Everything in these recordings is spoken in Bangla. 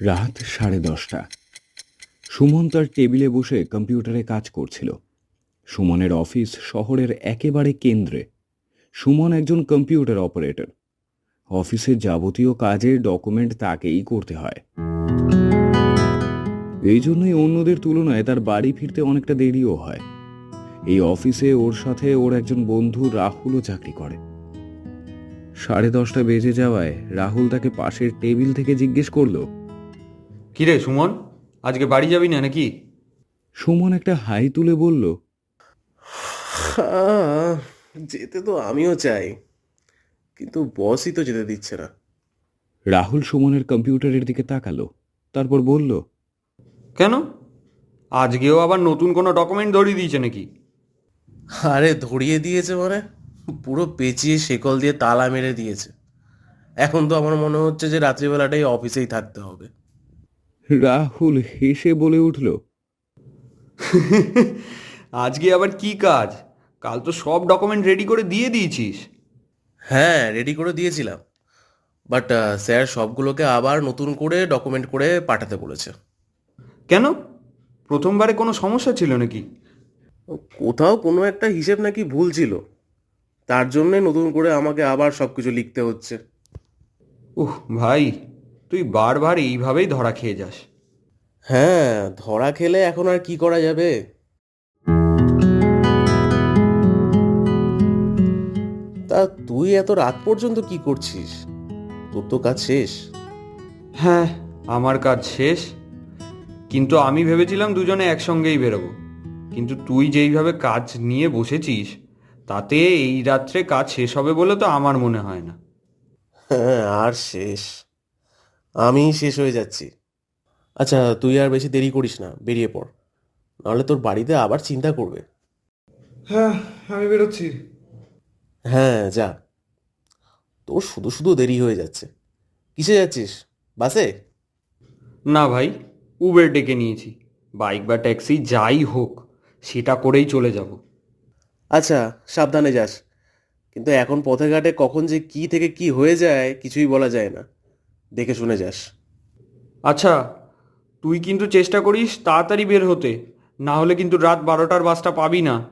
রাত সাড়ে দশটা। সুমন তার টেবিলে বসে কম্পিউটারে কাজ করছিল। সুমনের অফিস শহরের একেবারে কেন্দ্রে। সুমন একজন কম্পিউটার অপারেটর। অফিসের যাবতীয় কাজের ডকুমেন্ট তাকেই করতে হয়। এই জন্যই অন্যদের তুলনায় তার বাড়ি ফিরতে অনেকটা দেরিও হয়। এই অফিসে ওর সাথে ওর একজন বন্ধু রাহুলও চাকরি করে। সাড়ে দশটা বেজে যাওয়ায় রাহুল তাকে পাশের টেবিল থেকে জিজ্ঞেস করল কিরে সুমন আজকে বাড়ি যাবি না নাকি? সুমন একটা হাই তুলে বলল আহ, যেতে তো আমিও চাই কিন্তু বসই তো যেতে দিচ্ছে না। রাহুল সুমনের কম্পিউটারের দিকে তাকালো তারপর বলল কেন? আজকেও আবার নতুন কোনো ডকুমেন্ট ধরিয়ে দিয়েছে নাকি? আরে ধরিয়ে দিয়েছে মানে? পুরো পেঁচিয়ে শেকল দিয়ে তালা মেরে দিয়েছে। এখন তো আমার মনে হচ্ছে যে রাত্রিবেলাটাই অফিসেই থাকতে হবে। রাহুল হেসে বলে উঠল আজকে আবার কি কাজ? কাল তো সব ডকুমেন্ট রেডি করে দিয়ে দিয়েছিস। হ্যাঁ রেডি করে দিয়েছিলাম। বাট স্যার সবগুলোকে আবার নতুন করে ডকুমেন্ট করে পাঠাতে বলেছে। কেন? প্রথমবারে কোনো সমস্যা ছিল নাকি? কোথাও কোনো একটা হিসেব নাকি ভুল ছিল। তার জন্যে নতুন করে আমাকে আবার সব কিছু লিখতে হচ্ছে। উহ ভাই তুই বারবার এইভাবেই ধরা খেয়ে যাস। হ্যাঁ ধরা খেলে এখন আর কি করা যাবে? তা তুই এত রাত পর্যন্ত কি করছিস? তোর তো কাজ শেষ। হ্যাঁ আমার কাজ শেষ। কিন্তু আমি ভেবেছিলাম দুজনে একসঙ্গেই বেরোবো। কিন্তু তুই যেইভাবে কাজ নিয়ে বসেছিস তাতে এই রাত্রে কাজ শেষ হবে বলে তো আমার মনে হয় না। হ্যাঁ আর শেষ। আমি শেষ হয়ে যাচ্ছি। আচ্ছা তুই আর বেশি দেরি করিস না বেরিয়ে পড়। নাহলে তোর বাড়িতে আবার চিন্তা করবে। হ্যাঁ আমি বেরোচ্ছি। হ্যাঁ যা। তোর শুধু শুধু দেরি হয়ে যাচ্ছে। কিসে যাচ্ছিস? বাসে? না ভাই উবের ডেকে নিয়েছি। বাইক বা ট্যাক্সি যাই হোক সেটা করেই চলে যাব। আচ্ছা সাবধানে যাস। কিন্তু এখন পথে ঘাটে কখন যে কি থেকে কি হয়ে যায় কিছুই বলা যায় না। দেখে শুনে যাস। আচ্ছা তুই কিন্তু চেষ্টা করিস তাড়াতাড়ি বের হতে। না হলে কিন্তু রাত বারোটার বাসটা পাবি না।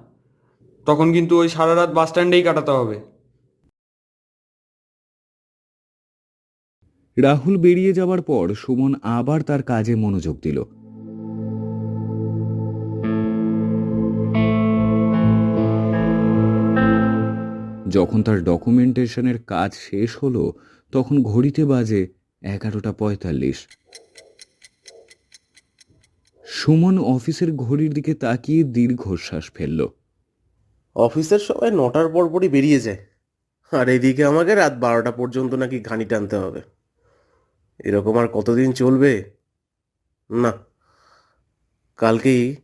তখন কিন্তু ওই সারা রাত বাস স্ট্যান্ডেই কাটাতে হবে। রাহুল বেরিয়ে যাওয়ার পর সুমন আবার তার কাজে মনোযোগ দিল। যখন তার ডকুমেন্টেশনের কাজ শেষ হলো তখন ঘড়িতে বাজে এগারোটা পঁয়তাল্লিশ। সুমন অফিসের ঘড়ির দিকে তাকিয়ে দীর্ঘশ্বাস ফেলল। অফিসের সবাই নটার পর পরই বেরিয়ে যায়। আর এদিকে আমাকে রাত বারোটা পর্যন্ত নাকি ঘানি টানতে হবে। এরকম আর কতদিন চলবে? না কালকেই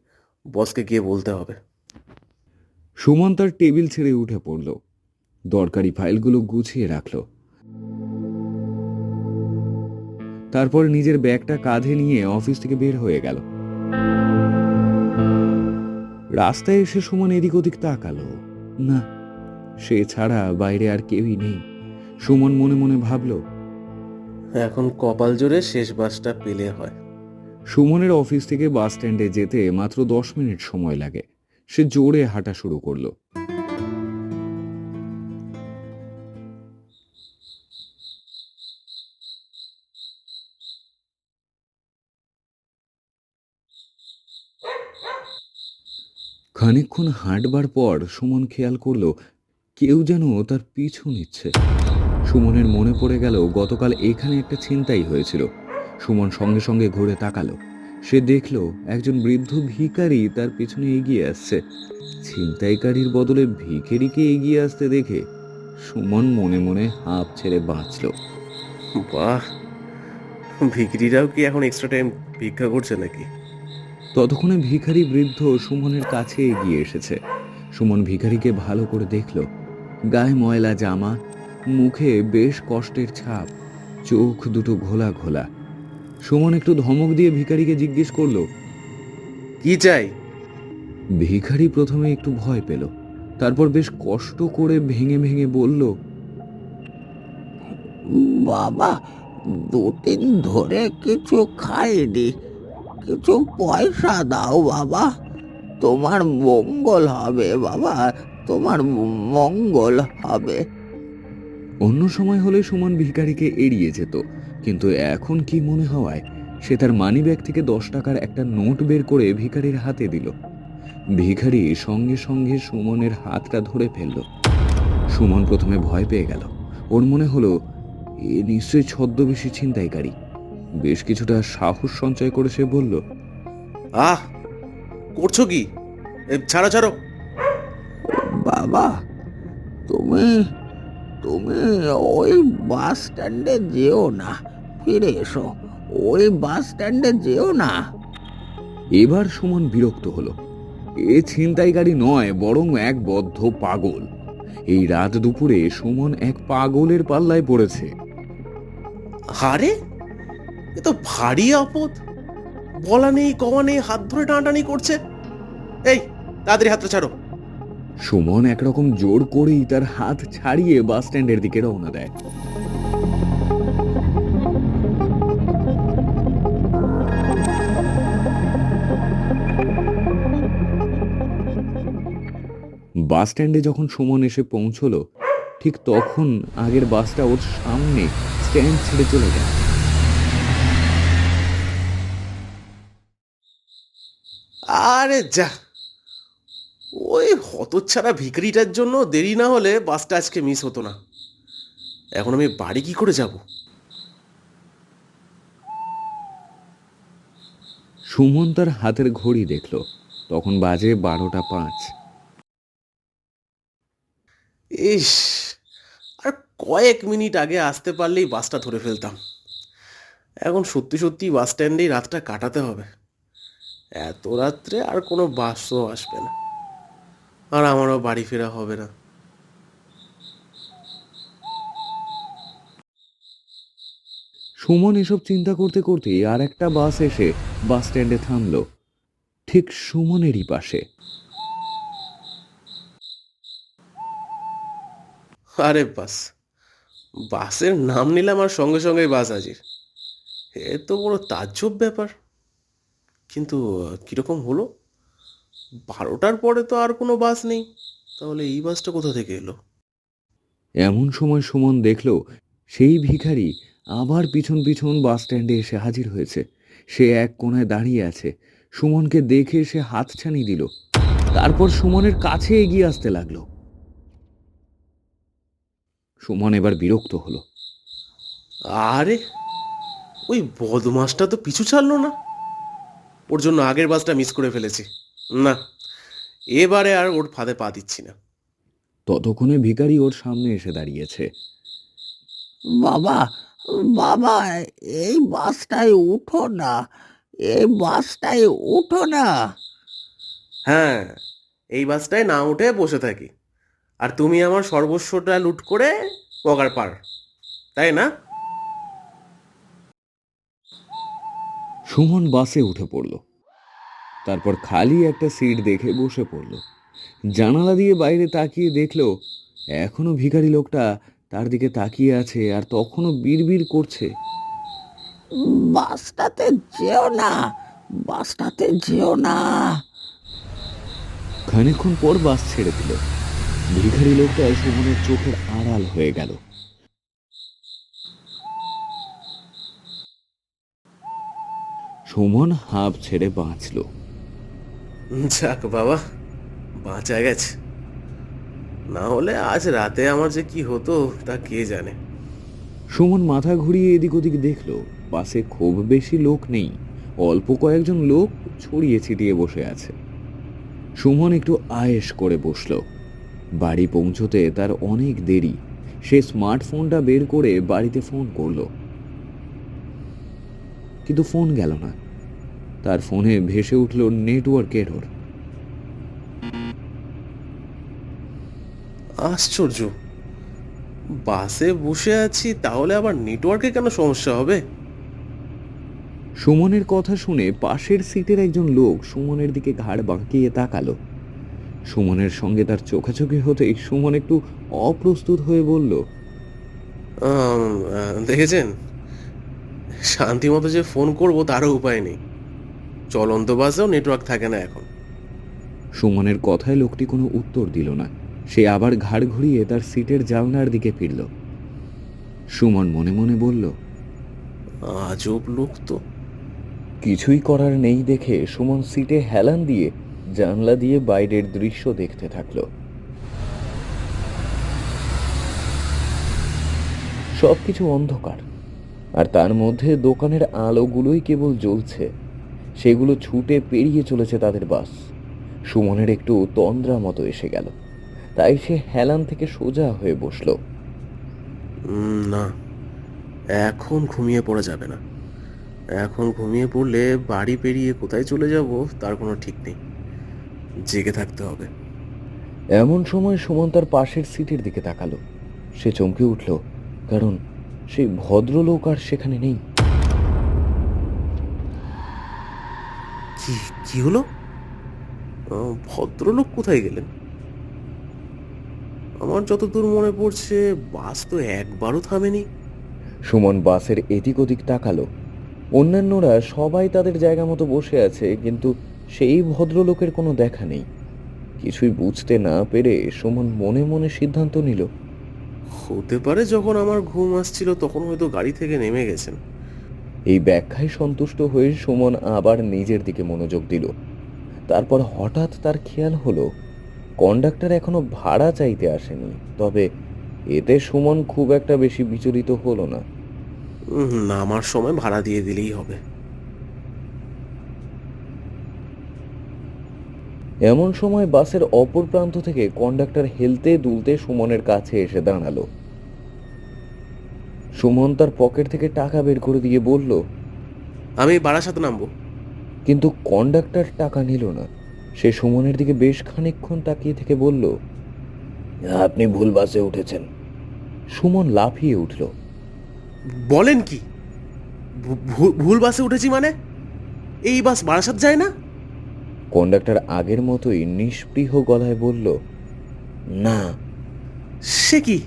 বসকে গিয়ে বলতে হবে। সুমন তার টেবিল ছেড়ে উঠে পড়ল। দরকারি ফাইলগুলো গুছিয়ে রাখল। তারপর নিজের ব্যাগটা কাঁধে নিয়ে অফিস থেকে বের হয়ে গেল। রাস্তায় এসে সুমন এদিক ওদিক তাকালো। না সে ছাড়া বাইরে আর কেউই নেই। সুমন মনে মনে ভাবল এখন কপাল জোরে শেষ বাসটা পেলে হয়। সুমনের অফিস থেকে বাস স্ট্যান্ডে যেতে মাত্র দশ মিনিট সময় লাগে। সে জোরে হাঁটা শুরু করল। খানিকক্ষণ হাঁটবার পর সুমন খেয়াল করল, কেউ যেন তার পিছু নিচ্ছে। সুমনের মনে পড়ে গেল, গতকাল এখানে একটা ছিনতাই হয়েছিল। সুমন সঙ্গে সঙ্গে ঘুরে তাকালো। সে দেখল, একজন বৃদ্ধ ভিখারি তার পেছনে এগিয়ে আসছে। ছিনতাইকারীর বদলে ভিখারিকে এগিয়ে আসতে দেখে সুমন মনে মনে হাঁপ ছেড়ে বাঁচল। বাহ! ভিখিরিরাও কি এখন এক্সট্রা টাইম ভিক্ষা করছে নাকি? ততক্ষণে ভিখারি বৃদ্ধ সুমনের কাছে এগিয়ে এসেছে। সুমন ভিখারিকে ভালো করে দেখল। গায়ে ময়লা জামা, মুখে বেশ কষ্টের ছাপ, চোখ দুটো ঘোলা ঘোলা। সুমন একটু ধমক দিয়ে ভিখারিকে জিজ্ঞেস করল, কি চাই? ভিখারি প্রথমে একটু ভয় পেল, তারপর বেশ কষ্ট করে ভেঙে ভেঙে বলল, বাবা দুদিন ধরে কিছু খাইনি। কিছু পয়সা দাও বাবা। তোমার মঙ্গল হবে বাবা, তোমার মঙ্গল হবে। অন্য সময় হলে সুমন ভিখারিকে এড়িয়ে যেত, কিন্তু এখন কি মনে হওয়ায়, সে তার মানিব্যাগ থেকে দশ টাকার একটা নোট বের করে ভিখারির হাতে দিল। ভিখারি সঙ্গে সঙ্গে সুমনের হাতটা ধরে ফেলল। সুমন প্রথমে ভয় পেয়ে গেল। ওর মনে হলো, এ নিশ্চয়ই ছদ্মবেশী ছিনতাইকারী। বেশ কিছুটা সাহস সঞ্চয় করে সে বলল আহ করছ কি? এ, ছাড়ো ছাড়ো। বাবা তুমি তুমি ওই বাস স্ট্যান্ডে যেও না ফিরে এসো ওই বাস স্ট্যান্ডে যেও না। এবার সুমন বিরক্ত হলো। এ ছিনতাইকারী নয় বরং এক বদ্ধ পাগল। এই রাত দুপুরে সুমন এক পাগলের পাল্লায় পড়েছে। আরে এ তো ভারী আপদ। বলা নেই, কওয়া নেই, হাত ধরে টানাটানি করছে। এই, তাড়াতাড়ি হাতটা ছাড়ো। সুমন একরকম জোর করেই তার হাত ছাড়িয়ে বাস স্ট্যান্ডের দিকে রওনা দেয়। বাস স্ট্যান্ডে যখন সুমন এসে পৌঁছলো, ঠিক তখন আগের বাসটা ওর সামনে স্ট্যান্ড ছেড়ে চলে যায়। আরে যা। ওই হতচ্ছাড়া ভিখারিটার জন্য দেরি না হলে বাসটা আজকে মিস হতো না। এখন আমি বাড়ি কি করে যাব? সুমন তার হাতের ঘড়ি দেখল। তখন বাজে বারোটা পাঁচ। ইস আর কয়েক মিনিট আগে আসতে পারলেই বাসটা ধরে ফেলতাম। এখন সত্যি সত্যি বাস স্ট্যান্ডেই রাতটা কাটাতে হবে। এত রাত্রে আর কোনো বাসও আসবে না। আর আমারও বাড়ি ফেরা হবে না। সুমন এসব চিন্তা করতে করতেই আর একটা বাস এসে বাস স্ট্যান্ডে থামলো। ঠিক সুমনেরই পাশে। আরে বাস বাসের নাম নিলাম আর সঙ্গে সঙ্গে বাস হাজির। এ তো বড় তাজ্জব ব্যাপার। কিন্তু কীরকম হলো? বারোটার পরে তো আর কোনো বাস নেই। তাহলে এই বাসটা কোথা থেকে এলো? এমন সময় সুমন দেখল সেই ভিখারি আবার পিছন পিছন বাস স্ট্যান্ডে এসে হাজির হয়েছে। সে এক কোণায় দাঁড়িয়ে আছে। সুমনকে দেখে সে হাত ছানি দিল। তারপর সুমনের কাছে এগিয়ে আসতে লাগল। সুমন এবার বিরক্ত হলো। আরে ওই বদমাসটা তো পিছু ছাড়লো না। ওর জন্য আগের বাসটা মিস করে ফেলেছি। না এবারে আর ওর ফাঁদে পা দিচ্ছি না। ততক্ষণে ভিখারি ওর সামনে এসে দাঁড়িয়েছে। বাবা বাবা এই বাসটায় উঠো না এই বাসটায় উঠো না। হ্যাঁ এই বাসটায় না উঠে বসে থাকি। আর তুমি আমার সর্বস্বটা লুট করে পগার পার তাই না? সুমন বাসে উঠে পড়ল। তারপর খালি একটা সিট দেখে বসে পড়ল। জানালা দিয়ে বাইরে তাকিয়ে দেখল এখনও ভিখারি লোকটা তার দিকে তাকিয়ে আছে আর তখনও বিড়বিড় করছে। বাসটাতে যেও না বাসটাতে যেও না। খানিকক্ষণ পর বাস ছেড়ে দিল। ভিখারি লোকটা সুমনের চোখের আড়াল হয়ে গেল। সুমন হাঁপ ছেড়ে বাঁচল। যাক বাবা বাঁচা গেছে। না হলে আজ রাতে আমার যে কি হতো তা কে জানে। সুমন মাথা ঘুরিয়ে এদিক ওদিক দেখল বাসে খুব বেশি লোক নেই। অল্প কয়েকজন লোক ছড়িয়ে ছিটিয়ে বসে আছে। সুমন একটু আয়েশ করে বসল। বাড়ি পৌঁছতে তার অনেক দেরি। সে স্মার্টফোনটা বের করে বাড়িতে ফোন করল। কিন্তু ফোন গেল না। তার ফোনে ভেসে উঠল নেটওয়ার্ক এরর। আশ্চর্য। বাসে বসে আছি তাহলে আবার নেটওয়ার্কে কেন সমস্যা হবে? সুমনের কথা শুনে পাশের সিটের একজন লোক সুমনের দিকে ঘাড় বাঁকিয়ে তাকালো। সুমনের সঙ্গে তার চোখাচোখি হতেই সুমন একটু অপ্রস্তুত হয়ে বলল দেখেছেন? শান্তি মতো যে ফোন করব তারও উপায় নেই। চলন্ত বাসেও নেটওয়ার্ক থাকে না এখন। সুমনের কথায় লোকটি কোনো উত্তর দিল না। সে আবার ঘাড় ঘুরিয়ে তার সিটের জানলার দিকে ফিরল। সুমন মনে মনে বলল আজব লোক তো। কিছুই করার নেই দেখে সুমন সিটে হেলান দিয়ে জানলা দিয়ে বাইরের দৃশ্য দেখতে থাকল। সবকিছু অন্ধকার আর তার মধ্যে দোকানের আলোগুলোই কেবল জ্বলছে। সেগুলো ছুটে পেরিয়ে চলেছে তাদের বাস। সুমনের একটু তন্দ্রা মতো এসে গেল। তাই সে হেলান থেকে সোজা হয়ে বসল। না এখন ঘুমিয়ে পড়া যাবে না। এখন ঘুমিয়ে পড়লে বাড়ি পেরিয়ে কোথায় চলে যাব তার কোনো ঠিক নেই। জেগে থাকতে হবে। এমন সময় সুমন তার পাশের সিটের দিকে তাকালো। সে চমকে উঠল কারণ সেই ভদ্রলোক আর সেখানে নেই। কি কি হলো? ভদ্রলোক কোথায় গেলেন? আমার যতদূর মনে পড়ছে বাস তো একবারও থামেনি। সুমন বাসের এদিক ওদিক তাকালো। অন্যান্যরা সবাই তাদের জায়গা মতো বসে আছে কিন্তু সেই ভদ্রলোকের কোনো দেখা নেই। কিছুই বুঝতে না পেরে সুমন মনে মনে সিদ্ধান্ত নিল। হতে পারে যখন আমার ঘুম আসছিল তখন হয়তো গাড়ি থেকে নেমে গেছেন। এই ব্যাখ্যায় সন্তুষ্ট হয়ে সুমন আবার নিজের দিকে মনোযোগ দিল। তারপর হঠাৎ তার খেয়াল হলো কন্ডাক্টর এখনও ভাড়া চাইতে আসেনি তবে এতে সুমন খুব একটা বেশি বিচলিত হলো না। নামার সময় ভাড়া দিয়ে দিলেই হবে। এমন সময় বাসের অপর প্রান্ত থেকে কন্ডাক্টর হেলতে দুলতে সুমনের কাছে এসে দাঁড়াল। সুমন তার পকেট থেকে টাকা বের করে দিয়ে বলল আমি বারাসাতে নামবো। কিন্তু কন্ডাক্টর টাকা নিল না। সে সুমনের দিকে বেশ খানিকক্ষণ তাকিয়ে থেকে বলল আপনি ভুল বাসে উঠেছেন। সুমন লাফিয়ে উঠল। বলেন কি? ভুল বাসে উঠেছি মানে? এই বাস বারাসাত যায় না? কন্ডাক্টর আগের মতোই নিষ্পৃহ গলায় বলল না। সে কি?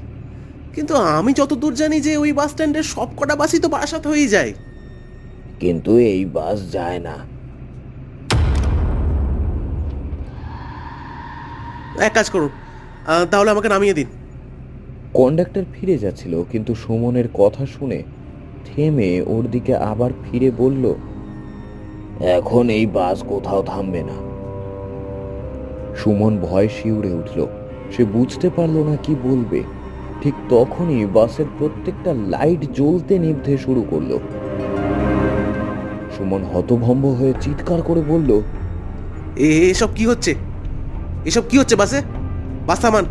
কিন্তু আমি যতদূর জানি যে ওই বাস স্ট্যান্ডের সব কটা বাসই তো বারাসাত হয়েই যায়। কিন্তু এই বাস যায় না। এক কাজ করুন আহ, তাহলে আমাকে নামিয়ে দিন। কন্ডাক্টর ফিরে যাচ্ছিল কিন্তু সুমনের কথা শুনে থেমে ওর দিকে আবার ফিরে বলল এখন এই বাস কোথাও থামবে না। সুমন ভয় শিউরে উঠল সে বুঝতে পারল না কি বলবে। ঠিক তখনই বাসের প্রত্যেকটা লাইট জ্বলতে নিভতে শুরু করল। সুমন হতভম্ব হয়ে চিৎকার করে বলল এ- এসব কি হচ্ছে? এসব কি হচ্ছে বাসে? বাস থামান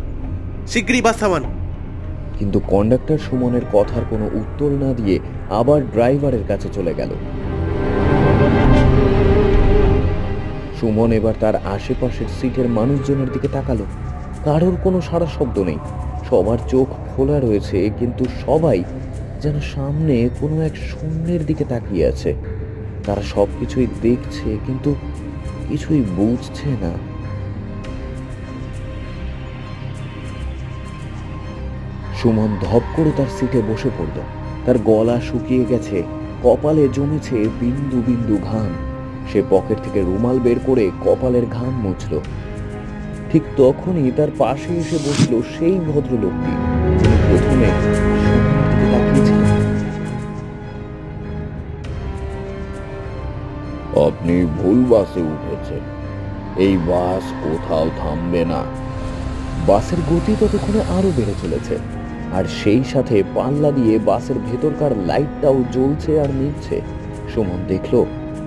শিগগিরই বাস থামান। কিন্তু কন্ডাক্টর সুমনের কথার কোনো উত্তর না দিয়ে আবার ড্রাইভারের কাছে চলে গেল। সুমন এবার তার আশেপাশের সিটের মানুষজনের দিকে তাকালো। কারোর কোনো সারা শব্দ নেই। সবার চোখ খোলা রয়েছে, কিন্তু সবাই যেন সামনে কোনো এক শূন্যের দিকে তাকিয়ে আছে। তারা সব কিছুই দেখছে, কিন্তু কিছুই বুঝছে না। সুমন ধপ করে তার সিটে বসে পড়ল। তার গলা শুকিয়ে গেছে, কপালে জমেছে বিন্দু বিন্দু ঘাম। সে পকেট থেকে রুমাল বের করে কপালের ঘাম মুছল। ঠিক তখনই তার পাশে এসে বসল সেই ভদ্রলোকটি, যিনি প্রথমে আপনি ভুল বাসে উঠেছেন। এই বাস কোথাও থামবে না। বাসের গতি ততক্ষণে আরও বেড়ে চলেছে, আর সেই সাথে পাল্লা দিয়ে বাসের ভেতরকার লাইটটাও জ্বলছে আর নিচ্ছে সুমন দেখল,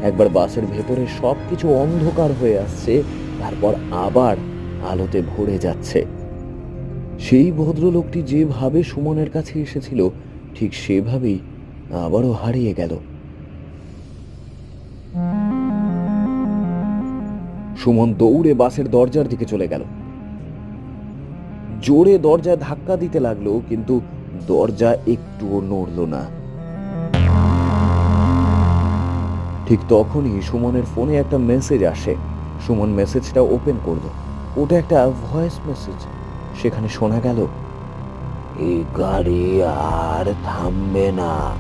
একবার বাসের ভেতরে সবকিছু অন্ধকার হয়ে আসছে, তারপর আবার আলোতে ভরে যাচ্ছে। সেই ভদ্রলোকটি যেভাবে সুমনের কাছে এসেছিল, ঠিক সেভাবেই আবারও হারিয়ে গেল। সুমন দৌড়ে বাসের দরজার দিকে চলে গেল। জোরে দরজায় ধাক্কা দিতে লাগল, কিন্তু দরজা একটুও নড়ল না। ঠিক তখনই সুমনের ফোনে একটা মেসেজ আসে। সুমন মেসেজটা ওপেন করল। ওটা একটা ভয়েস মেসেজ সেখানে শোনা গেল এই গাড়ি আর থামবে না।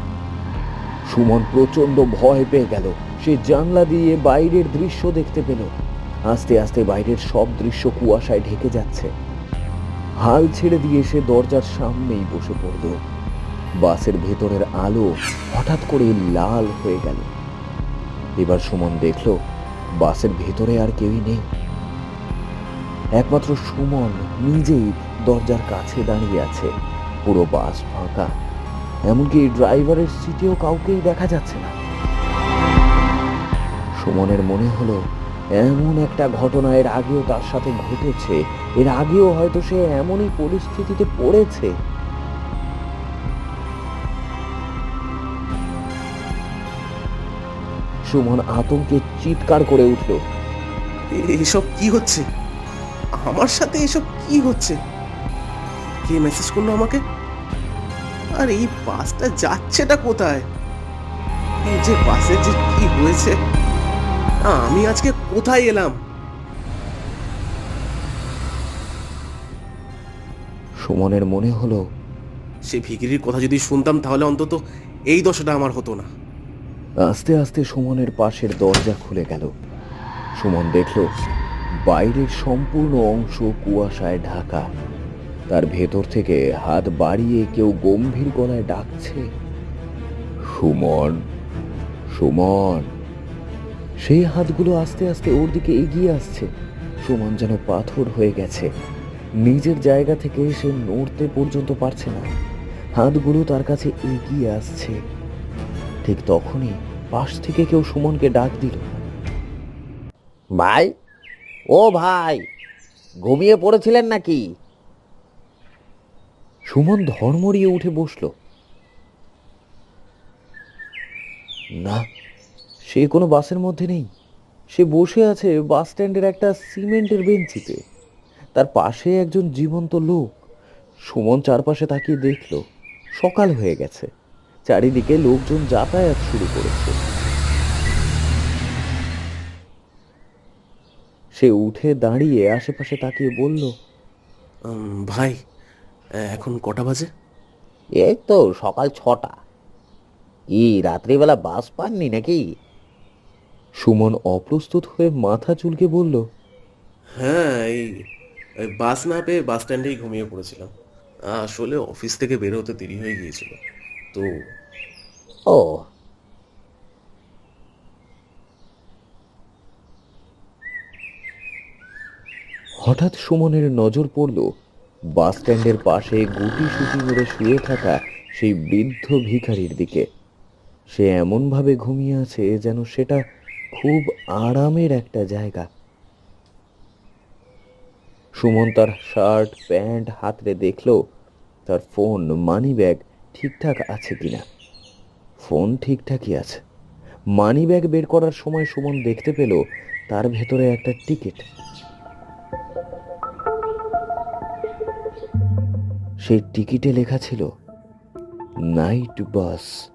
সুমন প্রচণ্ড ভয় পেয়ে গেল। সে জানলা দিয়ে বাইরের দৃশ্য দেখতে পেল। আস্তে আস্তে বাইরের সব দৃশ্য কুয়াশায় ঢেকে যাচ্ছে। হাল ছেড়ে দিয়ে সে দরজার সামনেই বসে পড়ল। বাসের ভেতরের আলো হঠাৎ করে লাল হয়ে গেল। এবার সুমন দেখল, বাসের ভেতরে আর কেউই নেই। একমাত্র সুমন নিজেই দরজার কাছে দাঁড়িয়ে আছে। পুরো বাস ফাঁকা। এমনকি ড্রাইভারের সিটেও কাউকেই দেখা যাচ্ছে না। সুমনের মনে হলো, এমন একটা ঘটনা এর আগেও তার সাথে ঘটেছে। এর আগেও হয়তো সে এমনই পরিস্থিতিতে পড়েছে। সুমন আতঙ্কে চিৎকার করে উঠল এসব কি হচ্ছে? আমার সাথে এসব কি হচ্ছে? কে মেসেজ করল আমাকে? আর এই বাসটা যাচ্ছেটা কোথায়? এই যে বাসে যে কি হয়েছে? আমি আজকে কোথায় এলাম? সুমনের মনে হলো সে ভিকিরির কথা যদি শুনতাম তাহলে অন্তত এই দশাটা আমার হতো না। আস্তে আস্তে সুমনের পাশের দরজা খুলে গেল। সুমন দেখল বাইরের সম্পূর্ণ অংশ কুয়াশায় ঢাকা। তার ভেতর থেকে হাত বাড়িয়ে কেউ গম্ভীর গলায় ডাকছে, সুমন সুমন। সেই হাতগুলো আস্তে আস্তে ওর দিকে এগিয়ে আসছে। সুমন যেন পাথর হয়ে গেছে। নিজের জায়গা থেকে সে নড়তে পর্যন্ত পারছে না। হাতগুলো তার কাছে এগিয়ে আসছে। ঠিক তখনই পাশ থেকে কেউ সুমনকে ডাক দিল, ভাই ও ভাই, ঘুমিয়ে পড়েছিলেন নাকি? সুমন ধর্মরিয়ে উঠে বসল। না, সে কোনো বাসের মধ্যে নেই। সে বসে আছে বাস স্ট্যান্ডের একটা সিমেন্টের বেঞ্চিতে। তার পাশে একজন জীবন্ত লোক। সুমন চারপাশে তাকিয়ে দেখল, সকাল হয়ে গেছে। চারিদিকে লোকজন যাতায়াত শুরু করেছে। সে উঠে দাঁড়িয়ে আশেপাশে তাকিয়ে বলল ভাই এখন কটা বাজে? এই তো সকাল ছটা। কি রাত্রিবেলা বাস পাননি নাকি? সুমন অপ্রস্তুত হয়ে মাথা চুলকে বলল হ্যাঁ এই বাস না পেয়ে বাস স্ট্যান্ডেই ঘুমিয়ে পড়েছিলাম। আসলে অফিস থেকে বের হতে দেরি হয়ে গিয়েছিল তো ও হঠাৎ সুমনের নজর পড়ল, বাস স্ট্যান্ডের পাশে গুটি সুটি করে শুয়ে থাকা সেই বৃদ্ধ ভিখারির দিকে। সে এমনভাবে ঘুমিয়ে আছে যেন সেটা খুব আরামের একটা জায়গা। সুমন তার শার্ট, প্যান্ট হাতড়ে দেখল, তার ফোন মানি ব্যাগ ঠিকঠাক আছে কিনা। ফোন ঠিকঠাকই আছে। মানি ব্যাগ বের করার সময় সুমন দেখতে পেল তার ভেতরে একটা টিকিট। সেই টিকিটে লেখা ছিল নাইট বাস।